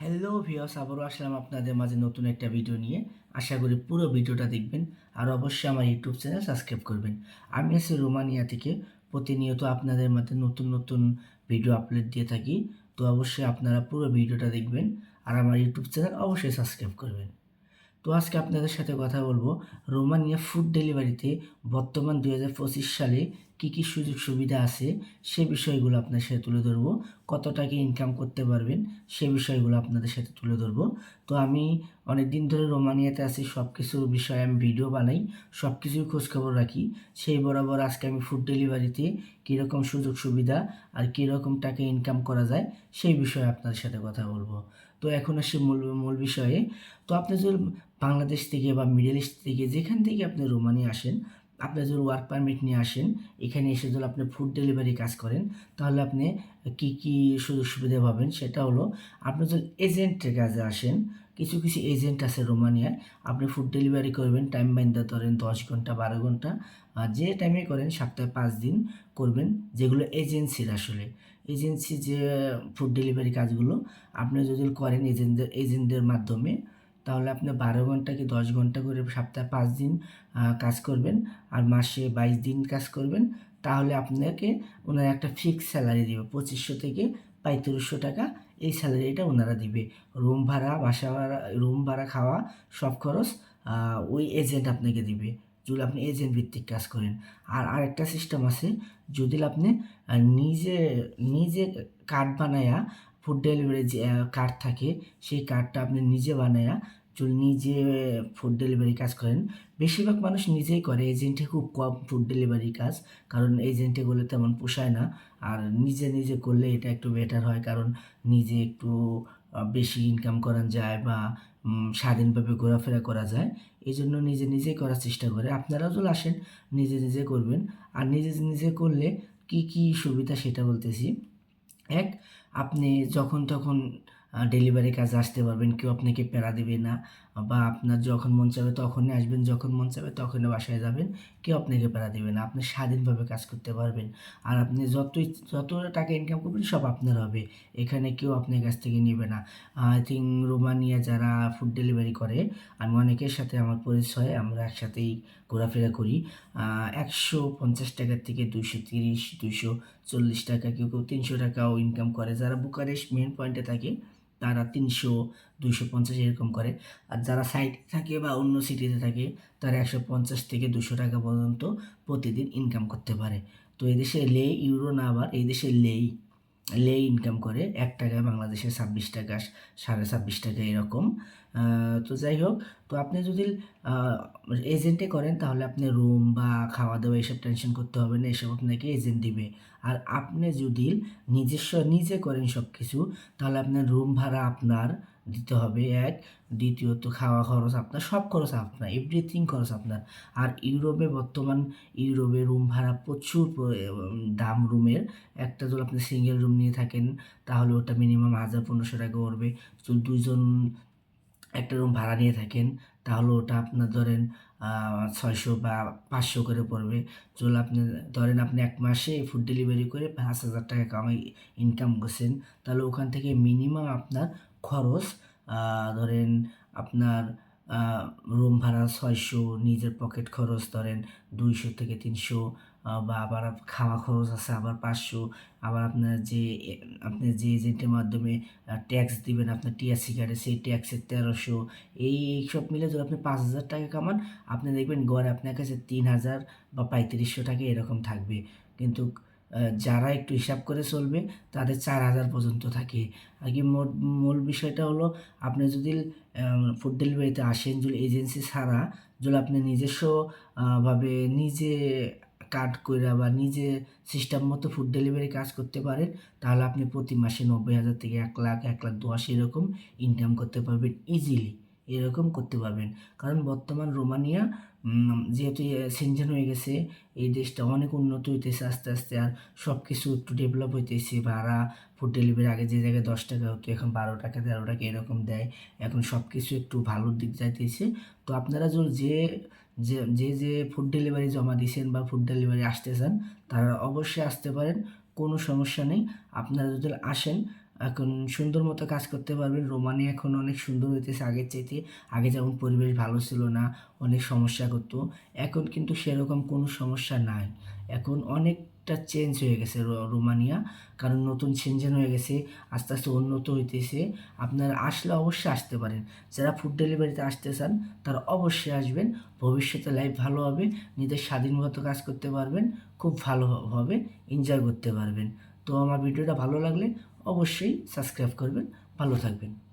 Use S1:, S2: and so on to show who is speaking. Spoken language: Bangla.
S1: হ্যালো ভিওস আবারও আসলাম আপনাদের মাঝে নতুন একটা ভিডিও নিয়ে। আশা করি পুরো ভিডিওটা দেখবেন আর অবশ্যই আমার ইউটিউব চ্যানেল সাবস্ক্রাইব করবেন। আমি আছি রোমানিয়া থেকে, প্রতিনিয়ত আপনাদের মাঝে নতুন নতুন ভিডিও আপলোড দিয়ে থাকি। তো অবশ্যই আপনারা পুরো ভিডিওটা দেখবেন আর আমার ইউটিউব চ্যানেল অবশ্যই সাবস্ক্রাইব করবেন। তো আজকে আপনাদের সাথে কথা বলব রোমানিয়া ফুড ডেলিভারিতে বর্তমান দুই হাজার পঁচিশ সালে কী কী সুযোগ সুবিধা আছে সে বিষয়গুলো আপনার সাথে তুলে ধরবো, কত টাকা ইনকাম করতে পারবেন সে বিষয়গুলো আপনাদের সাথে তুলে ধরবো। তো আমি অনেক দিন ধরে রোমানিয়াতে আছি সব কিছুর বিষয়ে আমি ভিডিও বানাই সব কিছুই খোঁজখবর রাখি। সেই বরাবর আজকে আমি ফুড ডেলিভারিতে কীরকম সুযোগ সুবিধা আর কীরকম টাকা ইনকাম করা যায় সেই বিষয়ে আপনাদের সাথে কথা বলব। তো এখন আসি মূল মূল বিষয়ে। তো আপনি যদি বাংলাদেশ থেকে বা মিডল ইস্ট থেকে যেখান থেকে আপনি রোমানি আসেন, আপনি যদি ওয়ার্ক পারমিট নিয়ে আসেন, এখানে এসে যদি আপনি ফুড ডেলিভারি কাজ করেন, তাহলে আপনি কি কি সুযোগ সুবিধা পাবেন সেটা হলো, আপনি যদি এজেন্টের কাজে আসেন, কিছু কিছু এজেন্ট আছে রোমানিয়ায়, আপনি ফুড ডেলিভারি করবেন টাইম বাইন্দা ধরেন দশ ঘণ্টা, বারো ঘণ্টা যে টাইমে করেন সপ্তাহে পাঁচ দিন করবেন, যেগুলো এজেন্সির আসলে। এজেন্সি যে ফুড ডেলিভারি কাজগুলো, আপনি যদি করেন এজেন্টদের এজেন্টদের মাধ্যমে, তাহলে আপনি বারো ঘণ্টা কি দশ ঘণ্টা করে সপ্তাহে পাঁচ দিন কাজ করবেন, আর মাসে বাইশ দিন কাজ করবেন, তাহলে আপনাকে ওনারা একটা ফিক্স স্যালারি দেবে, পঁচিশশো থেকে পঁয়ত্রিশশো টাকা, এই স্যালারিটা ওনারা দিবে। রুম ভাড়া, বাসা ভাড়া, রুম ভাড়া, খাওয়া, সব খরচ ওই এজেন্ট আপনাকে দিবে। যদি আপনি এজেন্ট ভিত্তিক কাজ করেন। আর আরেকটা সিস্টেম আছে, যদি আপনি নিজে নিজে কার্ড বানায়া ফুড ডেলিভারি যে কার্ড থাকে, সেই কার্ডটা আপনি নিজে বানায়া যদি নিজে ফুড ডেলিভারি কাজ করেন, বেশিরভাগ মানুষ নিজেই করে। এজেন্টে খুব কম ফুড ডেলিভারি কাজ, কারণ এজেন্টে করলে তেমন পোষায় না। আর নিজে নিজে করলে এটা একটু বেটার হয়, কারণ নিজে একটু বেশি ইনকাম করা যায় বা স্বাধীনভাবে ঘোরাফেরা করা যায় এই জন্য নিজে নিজেই করার চেষ্টা করে। আপনারাও চলে আসেন, নিজে নিজে করবেন। আর নিজে নিজে করলে কি কি সুবিধা সেটা বলতেছি। এক, আপনি যখন তখন ডেলিভারি কাজে আসতে পারবেন, কেউ আপনাকে প্যারা দেবে না। বা আপনার যখন মন চাবে তখনই আসবেন, যখন মন চাবে তখনই বাসায় যাবেন, কেউ আপনাকে প্যারা দেবে না। আপনি স্বাধীনভাবে কাজ করতে পারবেন। আর আপনি যতই যত টাকা ইনকাম করবেন সব আপনার হবে। এখানে কেউ আপনার কাছ থেকে নেবে না। আই থিঙ্ক রোমানিয়া যারা ফুড ডেলিভারি করে, আমি অনেকের সাথে আমার পরিচয়, আমরা একসাথেই ঘোরাফেরা করি। একশো পঞ্চাশ টাকার থেকে দুইশো তিরিশ, দুইশো চল্লিশ টাকা, কেউ কেউ তিনশো টাকাও ইনকাম করে। যারা বুকারেস্ট মেন পয়েন্টে থাকে তারা তিনশো, দুইশো পঞ্চাশ এরকম করে। আর যারা সাইডে থাকে বা অন্য সিটিতে থাকে, তারা একশো পঞ্চাশ থেকে দুশো টাকা পর্যন্ত প্রতিদিন ইনকাম করতে পারে। তো এদেশে লে ইউরো না আবার এই দেশে লেই। লে ইনকাম করে এক টাকায় বাংলাদেশে ছাব্বিশ টাকা, সাড়ে ছাব্বিশ টাকা এরকম। তো যাই হোক, তো আপনি যদি এজেন্টে করেন তাহলে আপনি রুম বা খাওয়া দাওয়া এসব টেনশন করতে হবে না, এসব আপনাকে এজেন্ট দিবে। আর আপনি যদি নিজস্ব, নিজে করেন সব কিছু তাহলে আপনার রুম ভাড়া আপনার দিতে হবে এক দ্বিতীয়ত খাওয়া খরচ আপনার, সব খরচ আপনার এভরিথিং খরচ আপনার। আর ইউরোপে বর্তমান, ইউরোপে রুম ভাড়া প্রচুর দাম রুমের। একটা যদি আপনি সিঙ্গেল রুম নিয়ে থাকেন, তাহলে ওটা মিনিমাম হাজার পনেরোশো টাকা পড়বে। যদি দুজন একটা রুম ভাড়া নিয়ে থাকেন, তাহলে ওটা আপনার ধরেন ছয়শো বা পাঁচশো করে পড়বে। যদি আপনি, ধরেন আপনি এক মাসে ফুড ডেলিভারি করে পাঁচ হাজার টাকা কামাই ইনকাম করছেন, তাহলে ওখান থেকে মিনিমাম আপনার খরচ ধরেন আপনার রুম ভাড়া ছয়শো, নিজের পকেট খরচ ধরেন দুইশো থেকে তিনশো বা আবার খাওয়া খরচ আছে আবার পাঁচশো, আবার আপনার যে আপনি যে এজেন্টের মাধ্যমে ট্যাক্স দিবেন আপনার টিআরসি কার্ডে সেই ট্যাক্সের তেরোশো, এই সব মিলে যদি আপনি পাঁচ হাজার টাকা কামান, আপনি দেখবেন গড়ে আপনার কাছে তিন হাজার বা পঁয়ত্রিশশো টাকা এরকম থাকবে। কিন্তু যারা একটু হিসাব করে চলবে তাদের চার হাজার পর্যন্ত থাকে। আর কি মূল বিষয়টা হলো আপনি যদি ফুড ডেলিভারিতে আসেন যদি এজেন্সি ছাড়া যদি আপনি নিজস্ব আহ, ভাবে নিজে কাট করে বা নিজে সিস্টেম মতো ফুড ডেলিভারি কাজ করতে পারেন তাহলে আপনি প্রতি মাসে নব্বই হাজার থেকে এক লাখ এক লাখ দশ এরকম ইনকাম করতে পারবেন ইজিলি এরকম করতে পারবেন। কারণ বর্তমান রোমানিয়া যেহেতু সেনজেন হয়ে গেছে, এই দেশটা অনেক উন্নত হইতেছে আস্তে আস্তে আর সব কিছু একটু ডেভেলপ হইতেছে। ভাড়া ফুড ডেলিভারি আগে যে জায়গায় দশ টাকা হতো, এখন বারো টাকা, তেরো টাকা এরকম দেয়। এখন সব কিছু একটু ভালোর দিক যাইতেছে। তো আপনারা যে যে যে যে ফুড ডেলিভারি জমা দিয়েছেন বা ফুড ডেলিভারি আসতে চান তারা অবশ্যই আসতে পারেন, কোনো সমস্যা নেই। আপনারা যদি আসেন এখন সুন্দর মতো কাজ করতে পারবেন। রোমানি এখন অনেক সুন্দর হইতেছে আগের চাইতে। আগে যেমন পরিবেশ ভালো ছিল না, অনেক সমস্যা করতো। এখন কিন্তু সেরকম কোনো সমস্যা নাই। এখন অনেক অনেকটা চেঞ্জ হয়ে গেছে রোমানিয়া। কারণ নতুন চেঞ্জেন হয়ে গেছে, আস্তে আস্তে উন্নত হইতেছে। আপনারা আসলে অবশ্যই আসতে পারেন। যারা ফুড ডেলিভারিতে আসতে চান, তারা অবশ্যই আসবেন। ভবিষ্যতে লাইফ ভালো হবে, নিজের স্বাধীন মতো কাজ করতে পারবেন, খুব ভালোভাবে এনজয় করতে পারবেন। তো আমার ভিডিওটা ভালো লাগলে অবশ্যই সাবস্ক্রাইব করবেন। ভালো থাকবেন।